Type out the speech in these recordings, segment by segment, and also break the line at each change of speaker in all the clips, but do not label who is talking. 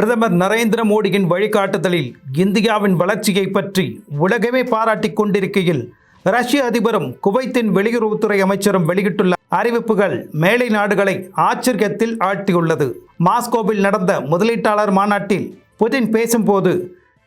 பிரதமர் நரேந்திர மோடியின் வழிகாட்டுதலில் இந்தியாவின் வளர்ச்சியை பற்றி உலகமே பாராட்டிக் கொண்டிருக்கையில் ரஷ்ய அதிபரும் குவைத்தின் வெளியுறவுத்துறை அமைச்சரும் வெளியிட்டுள்ள அறிவிப்புகள் மேலை நாடுகளை ஆச்சரியத்தில் ஆழ்த்தியுள்ளது. மாஸ்கோவில் நடந்த முதலீட்டாளர் மாநாட்டில் புதின் பேசும்போது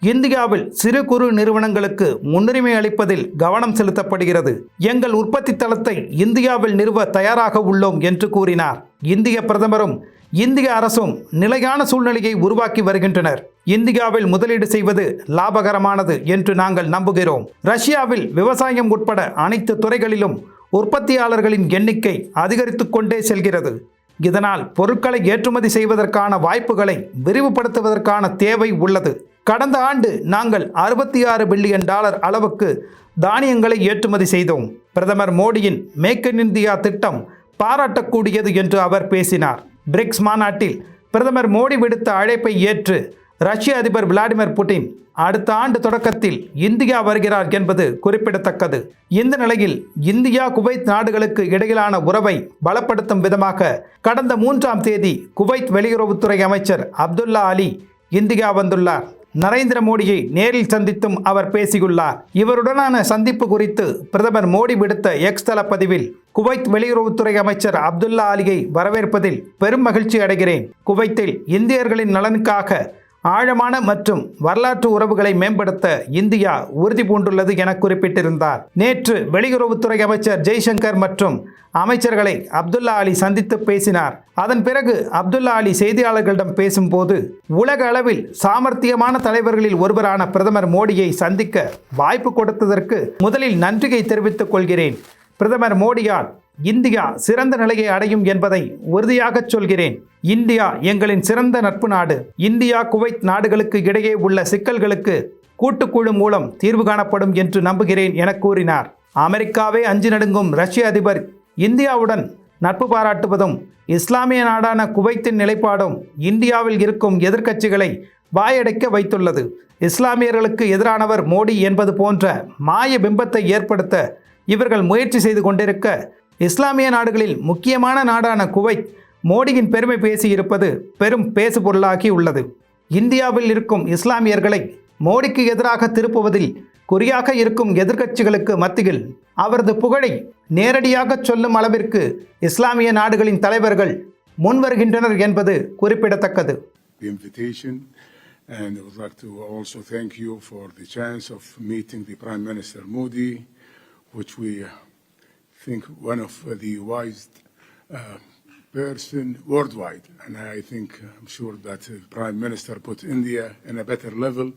இந்தியாவில் சிறு குறு நிறுவனங்களுக்கு முன்னுரிமை அளிப்பதில் கவனம் செலுத்தப்படுகிறது. எங்கள் உற்பத்தி தளத்தை இந்தியாவில் நிறுவ தயாராக உள்ளோம் என்று கூறினார். இந்திய பிரதமரும் இந்திய அரசும் நிலையான சூழ்நிலையை உருவாக்கி வருகின்றனர். இந்தியாவில் முதலீடு செய்வது லாபகரமானது என்று நாங்கள் நம்புகிறோம். ரஷ்யாவில் விவசாயம் உட்பட அனைத்து துறைகளிலும் உற்பத்தியாளர்களின் எண்ணிக்கை அதிகரித்து கொண்டே செல்கிறது. இதனால் பொருட்களை ஏற்றுமதி செய்வதற்கான வாய்ப்புகளை விரிவுபடுத்துவதற்கான தேவை உள்ளது. கடந்த ஆண்டு நாங்கள் அறுபத்தி ஆறு பில்லியன் டாலர் அளவுக்கு தானியங்களை ஏற்றுமதி செய்தோம். பிரதமர் மோடியின் மேக் இன் இந்தியா திட்டம் பாராட்டக்கூடியது என்று அவர் பேசினார். பிரிக்ஸ் மாநாட்டில் பிரதமர் மோடி விடுத்த அழைப்பை ஏற்று ரஷ்ய அதிபர் விளாடிமிர் புட்டின் அடுத்த ஆண்டு தொடக்கத்தில் இந்தியா வருகிறார் என்பது குறிப்பிடத்தக்கது. இந்த நிலையில் இந்தியா குவைத் நாடுகளுக்கு இடையிலான உறவை பலப்படுத்தும் விதமாக கடந்த மூன்றாம் தேதி குவைத் வெளியுறவுத்துறை அமைச்சர் அப்துல்லா அலி இந்தியா வந்துள்ளார். நரேந்திர மோடியை நேரில் சந்தித்தும் அவர் பேசியுள்ளார். இவருடனான சந்திப்பு குறித்து பிரதமர் மோடி விடுத்த எக்ஸ் தள பதிவில் குவைத் வெளியுறவுத்துறை அமைச்சர் அப்துல்லா அலியை வரவேற்பதில் பெரும் மகிழ்ச்சி அடைகிறேன். குவைத்தில் இந்தியர்களின் நலனுக்காக ஆழமான மற்றும் வரலாற்று உறவுகளை மேம்படுத்த இந்தியா உறுதி பூண்டுள்ளது என குறிப்பிட்டிருந்தார். நேற்று வெளியுறவுத்துறை அமைச்சர் ஜெய்சங்கர் மற்றும் அமைச்சர்களை அப்துல்லா அலி சந்தித்து பேசினார். அதன் பிறகு அப்துல்லா அலி செய்தியாளர்களிடம் பேசும்போது உலக அளவில் சாமர்த்தியமான தலைவர்களில் ஒருவரான பிரதமர் மோடியை சந்திக்க வாய்ப்பு கொடுத்ததற்கு முதலில் நன்றியை தெரிவித்துக் கொள்கிறேன். பிரதமர் மோடியால் இந்தியா சிறந்த நிலையை அடையும் என்பதை உறுதியாகச் சொல்கிறேன். இந்தியா எங்களின் சிறந்த நட்பு நாடு. இந்தியா குவைத் நாடுகளுக்கு இடையே உள்ள சிக்கல்களுக்கு கூட்டுக்குழு மூலம் தீர்வு காணப்படும் என்று நம்புகிறேன் என கூறினார். அமெரிக்காவே அஞ்சு நடுங்கும் ரஷ்ய அதிபர் இந்தியாவுடன் நட்பு பாராட்டுவதும் இஸ்லாமிய நாடான குவைத்தின் நிலைப்பாடும் இந்தியாவில் இருக்கும் எதிர்க்கட்சிகளை வாயடைக்க வைத்துள்ளது. இஸ்லாமியர்களுக்கு எதிரானவர் மோடி என்பது போன்ற மாய பிம்பத்தை ஏற்படுத்த இவர்கள் முயற்சி செய்து கொண்டிருக்க இஸ்லாமிய நாடுகளில் முக்கியமான நாடான குவைத் மோடியின் பெருமை பேசியிருப்பது பெரும் பேசுபொருளாகி உள்ளது இந்தியாவில் இருக்கும் இஸ்லாமியர்களை மோடிக்கு எதிராக திருப்புவதில் குறியாக இருக்கும் எதிர்க்கட்சிகளுக்கு மத்தியில் அவரது புகழை நேரடியாக சொல்லும் அளவிற்கு இஸ்லாமிய நாடுகளின் தலைவர்கள் முன்வருகின்றனர் என்பது குறிப்பிடத்தக்கது.
And I would like to also thank you for the chance of meeting the Prime Minister Modi, which we think one of the wise uh, person worldwide. And I think, I'm sure that the Prime Minister put India in a better level.